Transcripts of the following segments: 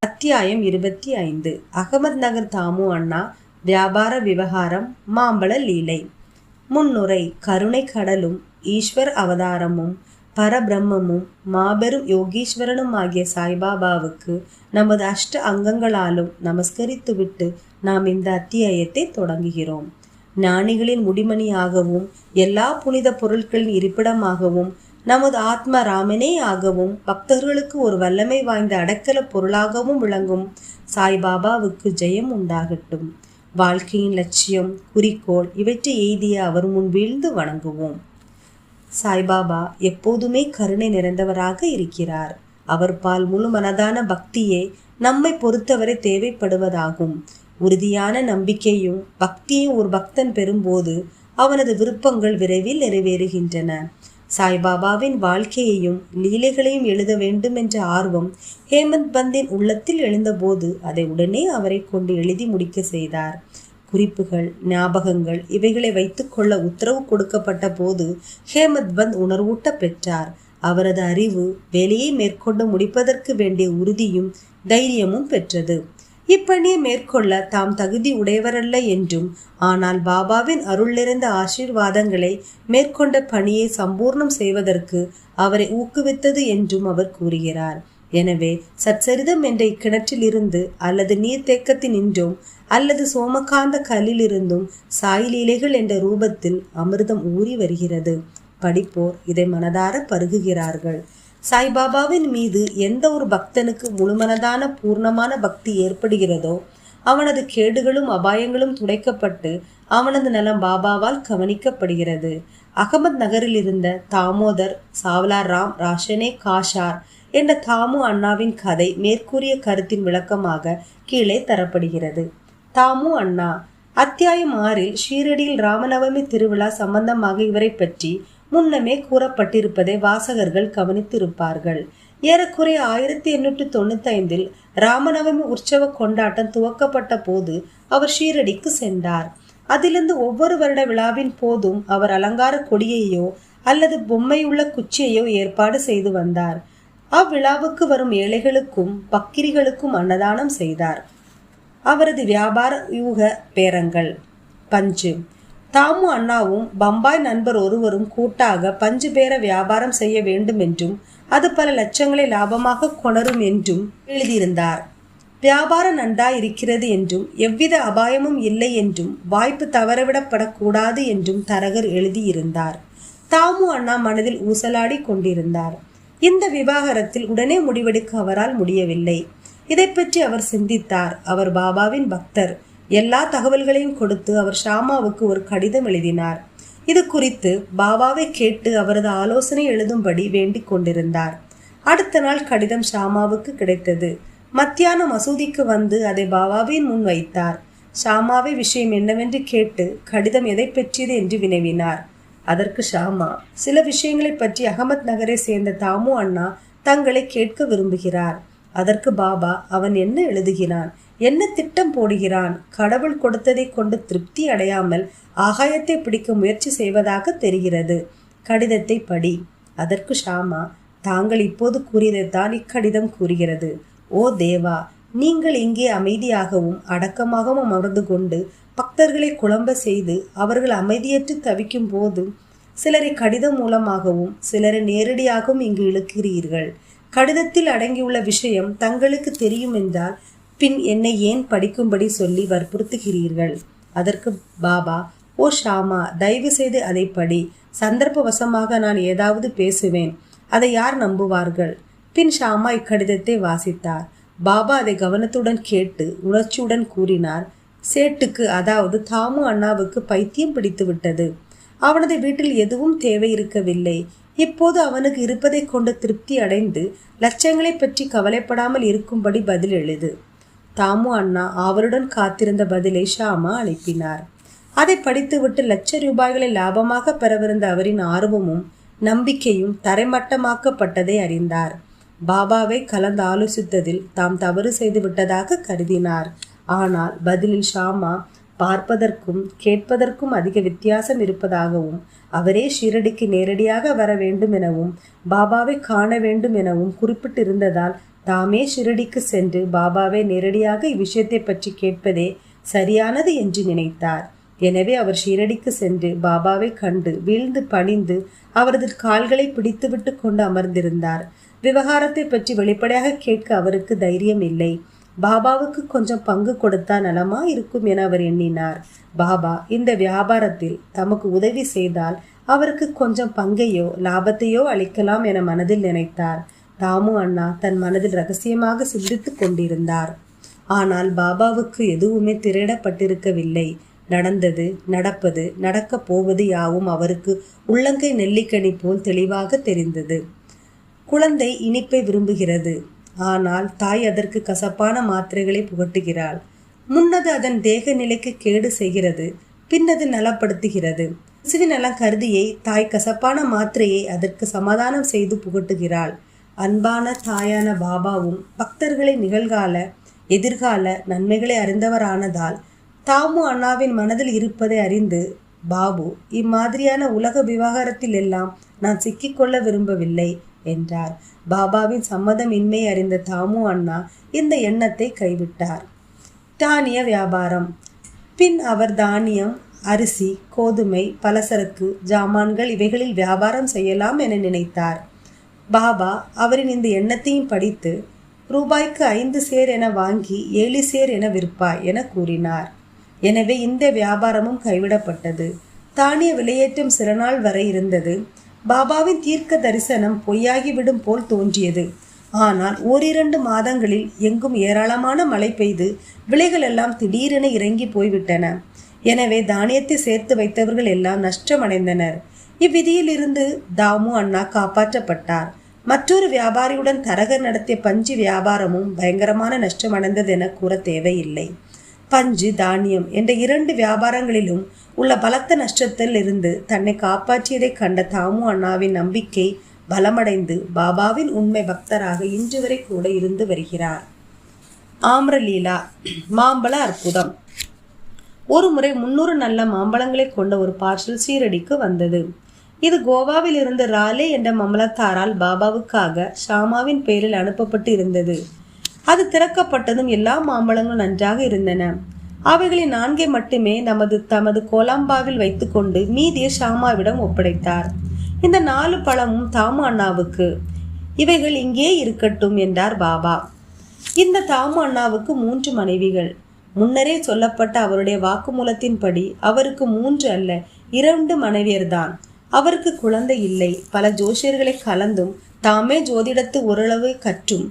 அத்தியாயம் இருபத்தி ஐந்து. அகமது நகர் தாமு அண்ணா வியாபார விவகாரம் மாம்பழ லீலை. முன்னுரை கருணை கடலும் ஈஸ்வர் அவதாரமும் பரபிரம்மமும் மாபெரும் யோகீஸ்வரனும் ஆகிய சாய்பாபாவுக்கு நமது அஷ்ட அங்கங்களாலும் நமஸ்கரித்துவிட்டு நாம் இந்த அத்தியாயத்தை தொடங்குகிறோம். ஞானிகளின் முடிமணியாகவும் எல்லா புனித பொருட்களின் இருப்பிடமாகவும் நமது ஆத்ம ராமனே ஆகவும் பக்தர்களுக்கு ஒரு வல்லமை வாய்ந்த அடக்கல பொருளாகவும் விளங்கும் சாய்பாபாவுக்கு ஜெயம் உண்டாகட்டும். வாழ்க்கையின் லட்சியம் குறிக்கோள் இவற்றை எய்திய அவர் முன் வீழ்ந்து வணங்குவோம். சாய்பாபா எப்போதுமே கருணை நிறைந்தவராக இருக்கிறார். அவர் பால் முழு மனதான பக்தியே நம்மை பொறுத்தவரை தேவைப்படுவதாகும். உறுதியான நம்பிக்கையும் பக்தியும் ஒரு பக்தன் பெறும்போது அவனது விருப்பங்கள் விரைவில் நிறைவேறுகின்றன. சாய்பாபாவின் வாழ்க்கையையும் லீலைகளையும் எழுத வேண்டும் என்ற ஆர்வம் ஹேமந்த் பந்தின் உள்ளத்தில் எழுந்தபோது அதை உடனே அவரை கொண்டு எழுதி முடிக்க செய்தார். குறிப்புகள் ஞாபகங்கள் இவைகளை வைத்துக்கொள்ள உத்தரவு கொடுக்கப்பட்ட போது ஹேமத் பந்த் உணர்வூட்ட பெற்றார். அவரது அறிவு வேலையை மேற்கொண்டு முடிப்பதற்கு வேண்டிய உறுதியும் தைரியமும் பெற்றது. இப்பணியை மேற்கொள்ள தாம் தகுதி உடையவரல்ல என்றும் ஆனால் பாபாவின் அருள் நிறைந்த ஆசீர்வாதங்களை மேற்கொண்ட பணியை சம்பூர்ணம் செய்வதற்கு அவரை ஊக்குவித்தது என்றும் அவர் கூறுகிறார். எனவே சச்சரிதம் என்ற இக்கிணற்றிலிருந்து அல்லது நீர்த்தேக்கத்தினின்றும் அல்லது சோமகாந்த கல்லிலிருந்தும் சாயிலீலைகள் என்ற ரூபத்தில் அமிர்தம் ஊறி வருகிறது. படிப்போர் இதை மனதார பருகுகிறார்கள். சாய்பாபாவின் மீது எந்த ஒரு பக்தனுக்கு முழுமனதான பூர்ணமான பக்தி ஏற்படுகிறதோ அவனது கேடுகளும் அபாயங்களும் துடைக்கப்பட்டு அவனது நலம் பாபாவால் கவனிக்கப்படுகிறது. அகமத் நகரில் இருந்த தாமோதர் சாவ்லார் ராம் ராஷனே காஷார் என்ற தாமு அண்ணாவின் கதை மேற்கூறிய கருத்தின் விளக்கமாக கீழே தரப்படுகிறது. தாமு அண்ணா அத்தியாயம் ஆறில் ஷீரடியில் ராமநவமி திருவிழா சம்பந்தமாக இவரை பற்றி முன்னமே கூறப்பட்டிருப்பதை வாசகர்கள் கவனித்திருப்பார்கள். ஏறக்குறைய ஆயிரத்தி எண்ணூற்றி தொண்ணூத்தி ஐந்தில் ராமநவமி உற்சவ கொண்டாட்டம் துவக்கப்பட்ட போது அவர் ஷீரடிக்கு சென்றார். அதிலிருந்து ஒவ்வொரு வருட விழாவின் போதும் அவர் அலங்கார கொடியையோ அல்லது பொம்மையுள்ள குச்சியையோ ஏற்பாடு செய்து வந்தார். அவ்விழாவுக்கு வரும் ஏழைகளுக்கும் பக்கிரிகளுக்கும் அன்னதானம் செய்தார். அவரது வியாபார யூக பேரங்கள். பஞ்சு. தாமு அண்ணாவும் பம்பாய் நண்பர் ஒருவரும் கூட்டாக பஞ்சு பேர வியாபாரம் செய்ய வேண்டும் என்றும் அது பல லட்சங்களை லாபமாக கொணரும் என்றும் எழுதியிருந்தார். வியாபாரம் நன்றா இருக்கிறது என்றும் எவ்வித அபாயமும் இல்லை என்றும் வாய்ப்பு தவறவிடப்படக்கூடாது என்றும் தரகர் எழுதியிருந்தார். தாமு அண்ணா மனதில் ஊசலாடி கொண்டிருந்தார். இந்த விவாகரத்தில் உடனே முடிவெடுக்க அவரால் முடியவில்லை. இதை பற்றி அவர் சிந்தித்தார். அவர் பாபாவின் பக்தர். எல்லா தகவல்களையும் கொடுத்து அவர் ஷாமாவுக்கு ஒரு கடிதம் எழுதினார். இது குறித்து பாபாவை கேட்டு அவரது ஆலோசனை எழுதும்படி வேண்டிக் கொண்டிருந்தார். அடுத்த நாள் கடிதம் ஷாமாவுக்கு கிடைத்தது. மத்தியானம் மசூதிக்கு வந்து அதை பாபாவின் முன் வைத்தார். ஷாமாவை விஷயம் என்னவென்று கேட்டு கடிதம் எதை பெற்றியது என்று வினவினார். அதற்கு ஷாமா சில விஷயங்களை பற்றி அகமத் நகரை சேர்ந்த தாமு அண்ணா தங்களை கேட்க விரும்புகிறார். அதற்கு பாபா அவன் என்ன எழுதுகிறான்? என்ன திட்டம் போடுகிறான்? கடவுள் கொடுத்ததை கொண்டு திருப்தி அடையாமல் ஆகாயத்தை பிடிக்க முயற்சி செய்வதாக தெரிகிறது. கடிதத்தை படி. அதற்கு ஷாமா தாங்கள் இப்போது கூறியதைத்தான் இக்கடிதம் கூறுகிறது. ஓ தேவா நீங்கள் இங்கே அமைதியாகவும் அடக்கமாகவும் அமர்ந்து கொண்டு பக்தர்களை குழம்ப செய்து அவர்கள் அமைதியற்று தவிக்கும் போது சிலரை கடிதம் மூலமாகவும் சிலரை நேரடியாகவும் இங்கு இழுக்கிறீர்கள். கடிதத்தில் அடங்கியுள்ள விஷயம் தங்களுக்கு தெரியும் என்றால் பின் என்னை ஏன் படிக்கும்படி சொல்லி வற்புறுத்துகிறீர்கள்? அதற்கு பாபா ஓ ஷாமா தயவு செய்து அதை படி. சந்தர்ப்பவசமாக நான் ஏதாவது பேசுவேன். அதை யார் நம்புவார்கள்? பின் ஷாமா இக்கடிதத்தை வாசித்தார். பாபா அதை கவனத்துடன் கேட்டு உணர்ச்சியுடன் கூறினார். சேட்டுக்கு அதாவது தாமு அண்ணாவுக்கு பைத்தியம் பிடித்து விட்டது. அவனது வீட்டில் எதுவும் தேவை இருக்கவில்லை. இப்போது அவனுக்கு இருப்பதை கொண்டு திருப்தி அடைந்து லட்சங்களை பற்றி கவலைப்படாமல் இருக்கும்படி பதில் எழுது. தாமு அண்ணா அவருடன் காத்திருந்த பதிலை ஷாமா அனுப்பினார். அதை படித்துவிட்டு லட்ச ரூபாய்களை லாபமாக பெறவிருந்த அவரின் ஆர்வமும் நம்பிக்கையும் தரைமட்டமாக்கப்பட்டதை அறிந்தார். பாபாவை கலந்து ஆலோசித்ததில் தாம் தவறு செய்து விட்டதாக கருதினார். ஆனால் பதிலில் ஷாமா பார்ப்பதற்கும் கேட்பதற்கும் அதிக வித்தியாசம் இருப்பதாகவும் அவரே ஷீரடிக்கு நேரடியாக வர வேண்டும் எனவும் பாபாவை காண வேண்டும் எனவும் குறிப்பிட்டிருந்ததால் தாமே ஷிரடிக்கு சென்று பாபாவை நேரடியாக இவ்விஷயத்தை பற்றி கேட்பதே சரியானது என்று நினைத்தார். எனவே அவர் ஷீரடிக்கு சென்று பாபாவை கண்டு வீழ்ந்து பணிந்து அவரது கால்களை பிடித்துவிட்டு கொண்டு அமர்ந்திருந்தார். விவகாரத்தை பற்றி வெளிப்படையாக கேட்க அவருக்கு தைரியம் இல்லை. பாபாவுக்கு கொஞ்சம் பங்கு கொடுத்தா நலமா இருக்கும் என அவர் எண்ணினார். பாபா இந்த வியாபாரத்தில் தமக்கு உதவி செய்தால் அவருக்கு கொஞ்சம் பங்கையோ லாபத்தையோ அளிக்கலாம் என மனதில் நினைத்தார். ராமு அண்ணா தன் மனதில் ரகசியமாக சிந்தித்துக் கொண்டிருந்தார். ஆனால் பாபாவுக்கு எதுவுமே திரையிடப்பட்டிருக்கவில்லை. நடந்தது நடப்பது நடக்கப் போவது யாவும் அவருக்கு உள்ளங்கை நெல்லிக்கனி போல் தெளிவாக தெரிந்தது. குழந்தை இனிப்பை விரும்புகிறது. ஆனால் தாய் அதற்கு கசப்பான மாத்திரைகளை புகட்டுகிறாள். முன்னது அதன் தேக நிலைக்கு கேடு செய்கிறது பின்னது நலப்படுத்துகிறது. சிறு நலம் கருதியை தாய் கசப்பான மாத்திரையை அதற்கு சமாதானம் செய்து புகட்டுகிறாள். அன்பான தாயான பாபாவும் பக்தர்களை நிகழ்கால எதிர்கால நன்மைகளை அறிந்தவரானதால் தாமு அண்ணாவின் மனதில் இருப்பதை அறிந்து பாபு இம்மாதிரியான உலக விவகாரத்தில் எல்லாம் நான் சிக்கிக்கொள்ள விரும்பவில்லை என்றார். பாபாவின் சம்மதமின்மை அறிந்த தாமு அண்ணா இந்த எண்ணத்தை கைவிட்டார். தானிய வியாபாரம். பின் அவர் தானியம் அரிசி கோதுமை பலசரக்கு ஜாமான்கள் இவைகளில் வியாபாரம் செய்யலாம் என நினைத்தார். பாபா அவரின் இந்த எண்ணத்தையும் படித்து ரூபாய்க்கு ஐந்து சேர் என வாங்கி ஏழு சேர் என விற்பாய் என கூறினார். எனவே இந்த வியாபாரமும் கைவிடப்பட்டது. தானிய விலையேற்றம் சில நாள் வரை இருந்தது. பாபாவின் தீர்க்க தரிசனம் பொய்யாகிவிடும் போல் தோன்றியது. ஆனால் ஓரிரண்டு மாதங்களில் எங்கும் ஏராளமான மழை பெய்து விலைகள் எல்லாம் திடீரென இறங்கி போய்விட்டன. எனவே தானியத்தை சேர்த்து வைத்தவர்கள் எல்லாம் நஷ்டமடைந்தனர். இவ்விதியிலிருந்து தாமு அண்ணா காப்பாற்றப்பட்டார். மற்றொரு வியாபாரியுடன் தரகர் நடத்திய பஞ்சு வியாபாரமும் பயங்கரமான நஷ்டமடைந்தது என கூற தேவையில்லை. பஞ்சு தானியம் என்ற இரண்டு வியாபாரங்களிலும் உள்ள பலத்த நஷ்டத்தில் இருந்து தன்னை காப்பாற்றியதை கண்ட தாமு அண்ணாவின் நம்பிக்கை பலமடைந்து பாபாவின் உண்மை பக்தராக இன்று வரை கூட இருந்து வருகிறார். ஆம்ரலீலா மாம்பழ அற்புதம். ஒரு முறை முன்னூறு நல்ல மாம்பழங்களை கொண்ட ஒரு பார்சல் சீரடிக்கு வந்தது. இது கோவாவில் இருந்த ராலே என்ற மமலத்தாரால் பாபாவுக்காக ஷாமாவின் பெயரில் அனுப்பப்பட்டு இருந்தது. அது திறக்கப்பட்டதும் எல்லா மாம்பழங்களும் நன்றாக இருந்தன. அவைகளில் நான்கை மட்டுமே நமது தமது கோலாம்பாவில் வைத்துக்கொண்டு மீதியை ஷாமாவிடம் ஒப்படைத்தார். இந்த நாலு பழமும் தாமு அண்ணாவுக்கு. இவைகள் இங்கே இருக்கட்டும் என்றார் பாபா. இந்த தாமு அண்ணாவுக்கு மூன்று மனைவிகள். முன்னரே சொல்லப்பட்ட அவருடைய வாக்குமூலத்தின்படி அவருக்கு மூன்று அல்ல இரண்டு மனைவியர்தான். அவருக்கு குழந்தை இல்லை. பல ஜோசியர்களை கலந்தும் தாமே ஜோதிடத்து ஓரளவு கற்றும்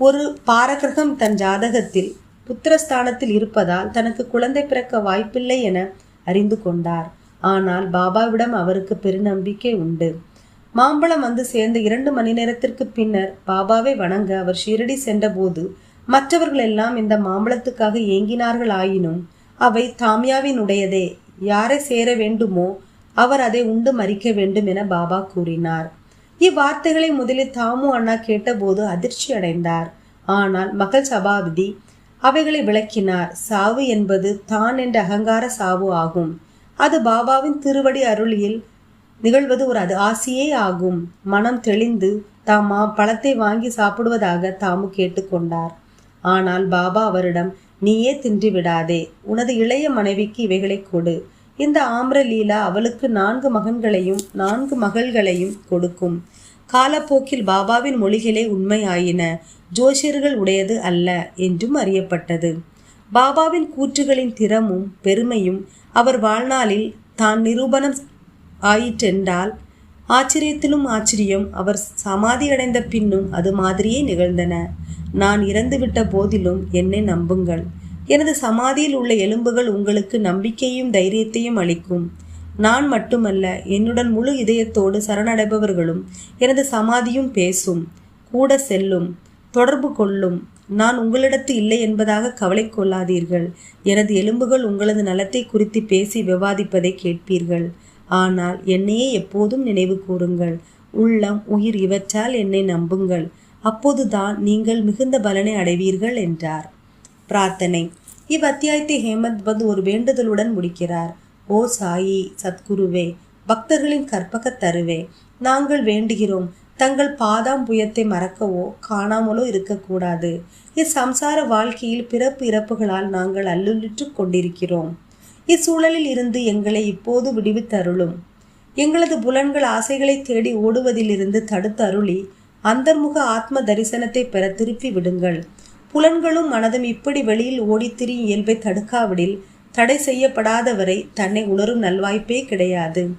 ஒரு பாரகிரகம் தன் ஜாதகத்தில் புத்திரஸ்தானத்தில் இருப்பதால் தனக்கு குழந்தை பிறக்க வாய்ப்பில்லை என அறிந்து கொண்டார். ஆனால் பாபாவிடம் அவருக்கு பெருநம்பிக்கை உண்டு. மாம்பழம் வந்து சேர்ந்த இரண்டு மணி நேரத்திற்கு பின்னர் பாபாவை வணங்க அவர் ஷீரடி சென்றபோது மற்றவர்கள் எல்லாம் இந்த மாம்பழத்துக்காக ஏங்கினார்கள் ஆயினும் அவை தாமியாவினுடையதே. யாரை சேர வேண்டுமோ அவர் அதை உண்டு மறிக்க வேண்டும் என பாபா கூறினார். இவ்வார்த்தைகளை முதலில் தாமு அண்ணா கேட்டபோது அதிர்ச்சி அடைந்தார். ஆனால் மகள் சபாபதி அவைகளை விளக்கினார். சாவு என்பது தான் என்ற அகங்கார சாவு ஆகும். அது பாபாவின் திருவடி அருளியில் நிகழ்வது ஒரு அது ஆசையே ஆகும். மனம் தெளிந்து தாமா பழத்தை வாங்கி சாப்பிடுவதாக தாமு கேட்டுக்கொண்டார். ஆனால் பாபா அவரிடம் நீயே தின்று விடாதே உனது இளைய மனைவிக்கு இவைகளை கொடு. இந்த ஆம்ரலீலா அவளுக்கு நான்கு மகன்களையும் நான்கு மகள்களையும் கொடுக்கும். காலப்போக்கில் பாபாவின் மொழிகளே உண்மையாயின. ஜோஷியர்கள் உடையது அல்ல என்றும் அறியப்பட்டது. பாபாவின் கூற்றுகளின் திறமும் பெருமையும் அவர் வாழ்நாளில் தான் நிரூபணம் ஆயிற்றென்றால் ஆச்சரியத்திலும் ஆச்சரியம் அவர் சமாதியடைந்த பின்னும் அது மாதிரியே நிகழ்ந்தன. நான் இறந்துவிட்ட போதிலும் என்னை நம்புங்கள். எனது சமாதியில் உள்ள எலும்புகள் உங்களுக்கு நம்பிக்கையும் தைரியத்தையும் அளிக்கும். நான் மட்டுமல்ல என்னுடன் முழு இதயத்தோடு சரணடைபவர்களும் எனது சமாதியும் பேசும் கூட செல்லும் தொடர்பு கொள்ளும். நான் உங்களிடத்து இல்லை என்பதாக கவலை கொள்ளாதீர்கள். எனது எலும்புகள் உங்களது நலத்தை குறித்து பேசி விவாதிப்பதை கேட்பீர்கள். ஆனால் என்னையே எப்போதும் நினைவு கூறுங்கள். உள்ளம் உயிர் இவற்றால் என்னை நம்புங்கள். அப்போதுதான் நீங்கள் மிகுந்த பலனை அடைவீர்கள் என்றார். பிரார்த்தனை. இவ்வத்தியாயத்தை ஹேமந்த் வந்து ஒரு வேண்டுதலுடன் முடிக்கிறார். ஓ சாயி சத்குருவே பக்தர்களின் கற்பக தருவே நாங்கள் வேண்டுகிறோம். தங்கள் பாதாம் புயத்தை மறக்கவோ காணாமலோ இருக்கக்கூடாது. இச்சம்சார வாழ்க்கையில் பிறப்பு இறப்புகளால் நாங்கள் அல்லுலிட்டு கொண்டிருக்கிறோம். இச்சூழலில் இருந்து எங்களை இப்போது விடுவித்தருளும். எங்களது புலன்கள் ஆசைகளை தேடி ஓடுவதிலிருந்து தடுத்து அருளி அந்தர்முக ஆத்ம தரிசனத்தை பெற திருப்பி விடுங்கள். புலன்களும் மனதும் இப்படி வெளியில் ஓடித்திரியும் இயல்பை தடுக்காவிடில் தடை செய்யப்படாதவரை தன்னை உணரும் நல்வாய்ப்பே கிடையாது.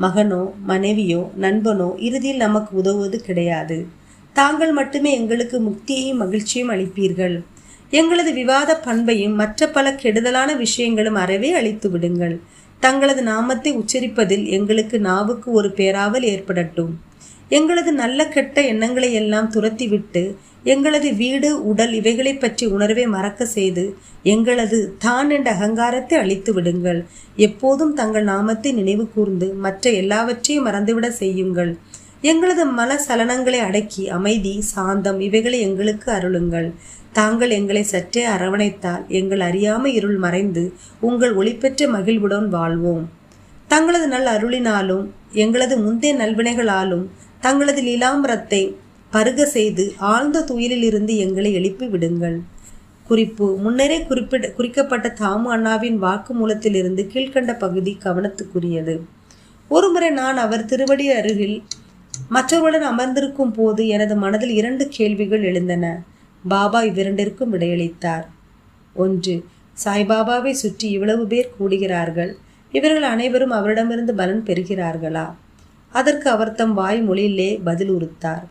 மகனோ மனைவியோ நண்பனோ இறுதியில் நமக்கு உதவுவது கிடையாது. தாங்கள் மட்டுமே எங்களுக்கு முக்தியையும் மகிழ்ச்சியும் அளிப்பீர்கள். எங்களது விவாத பண்பையும் மற்ற பல கெடுதலான விஷயங்களும் அறவே அழித்து விடுங்கள். தங்களது நாமத்தை உச்சரிப்பதில் எங்களுக்கு நாவுக்கு ஒரு பேராவல் ஏற்படட்டும். எங்களது நல்ல கெட்ட எண்ணங்களை எல்லாம் துரத்திவிட்டு எங்களது வீடு உடல் இவைகளை பற்றி உணர்வை மறக்க செய்து எங்களது தான் என்ற அகங்காரத்தை அழித்து விடுங்கள். எப்போதும் தங்கள் நாமத்தை நினைவு கூர்ந்து மற்ற எல்லாவற்றையும் மறந்துவிட செய்யுங்கள். எங்களது மன சலனங்களை அடக்கி அமைதி சாந்தம் இவைகளை எங்களுக்கு அருளுங்கள். தாங்கள் எங்களை சற்றே அரவணைத்தால் எங்கள் அறியாம இருள் மறைந்து உங்கள் ஒளிபெற்ற மகிழ்வுடன் வாழ்வோம். தங்களது நல் அருளினாலும் எங்களது முந்தைய நல்வினைகளாலும் தங்களது லீலாம்பரத்தை பருக செய்து ஆழ்ந்த துயிலிலிருந்து எங்களை எழுப்பி விடுங்கள். குறிப்பு முன்னரே குறிப்பிட குறிக்கப்பட்ட தாமு அண்ணாவின் வாக்குமூலத்திலிருந்து கீழ்க்கண்ட பகுதி கவனத்துக்குரியது. ஒருமுறை நான் அவர் திருவடி அருகில் மற்றவருடன் அமர்ந்திருக்கும் போது எனது மனதில் இரண்டு கேள்விகள் எழுந்தன. பாபா இவ்விரண்டிற்கும் விடையளித்தார். ஒன்று சாய்பாபாவை சுற்றி இவ்வளவு பேர் கூடுகிறார்கள். இவர்கள் அனைவரும் அவரிடமிருந்து பலன் பெறுகிறார்களா? அதற்கு அவர் தம் வாய்மொழியிலே பதில் உறுத்தார்.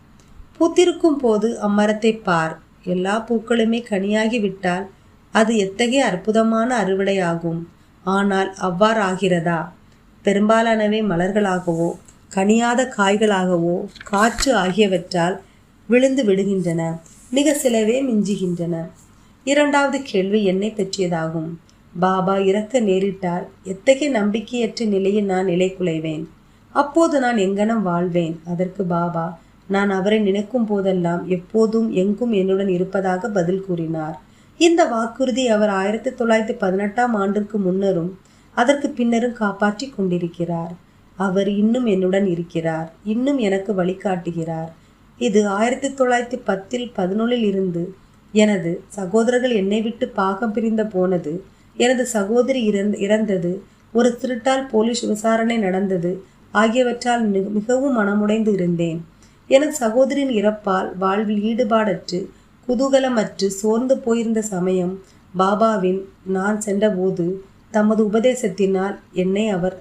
பூத்திருக்கும் போது அம்மரத்தை பார். எல்லா பூக்களுமே கனியாகி விட்டால் அது எத்தகைய அற்புதமான அறுவடையாகும். ஆனால் அவ்வாறாகிறதா? பெரும்பாலானவை மலர்களாகவோ கனியாத காய்களாகவோ காற்று ஆகியவற்றால் விழுந்து விடுகின்றன. மிக சிலவே மிஞ்சுகின்றன. இரண்டாவது கேள்வி என்னை பற்றியதாகும். பாபா இறக்க நேரிட்டால் எத்தகைய நம்பிக்கையற்ற நிலையில் நான் நிலை குலைவேன் அப்போது நான் எங்கனம் வாழ்வேன்? அதற்கு பாபா நான் அவரை நினைக்கும் போதெல்லாம் எப்போதும் எங்கும் என்னுடன் இருப்பதாக பதில் கூறினார். இந்த வாக்குறுதி அவர் ஆயிரத்தி தொள்ளாயிரத்தி பதினெட்டாம் ஆண்டிற்கு முன்னரும் அதற்கு பின்னரும் காப்பாற்றி கொண்டிருக்கிறார். அவர் இன்னும் என்னுடன் இருக்கிறார். இன்னும் எனக்கு வழிகாட்டுகிறார். இது ஆயிரத்தி தொள்ளாயிரத்தி பத்தில் பதினொன்றில் இருந்து எனது சகோதரர்கள் என்னை விட்டு பாகம் பிரிந்த போனது எனது சகோதரி இறந் இறந்தது ஒரு திருட்டால் போலீஸ் விசாரணை நடந்தது ஆகியவற்றால் மிக- மிகவும் மனமுடைந்து இருந்தேன். எனது சகோதரியின் இறப்பால் வாழ்வில் ஈடுபாடற்று குதூகலமற்று சோர்ந்து போயிருந்த சமயம் பாபாவின் நான் சென்றபோது தமது உபதேசத்தினால் என்னை அவர்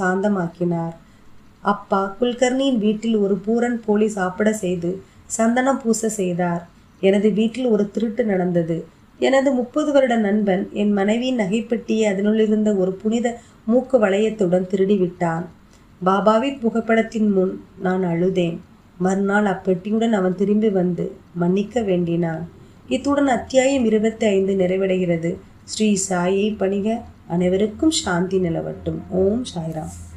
சாந்தமாக்கினார். அப்பா குல்கர்ணியின் வீட்டில் ஒரு பூரன் போலி சாப்பிட செய்து சந்தனம் பூச செய்தார். எனது வீட்டில் ஒரு திருட்டு நடந்தது. எனது முப்பது வருட நண்பன் என் மனைவியின் நகைப்பெட்டியை அதனுள்ளிருந்த ஒரு புனித மூக்கு வளையத்துடன் திருடிவிட்டான். பாபாவின் புகைப்படத்தின் முன் நான் அழுதேன். மறுநாள் அப்பெட்டியுடன் அவன் திரும்பி வந்து மன்னிக்க வேண்டினான். இத்துடன் அத்தியாயம் இருபத்தி ஐந்து நிறைவடைகிறது. ஸ்ரீ சாயை பணிக. அனைவருக்கும் சாந்தி நிலவட்டும். ஓம் சாய்ராம்.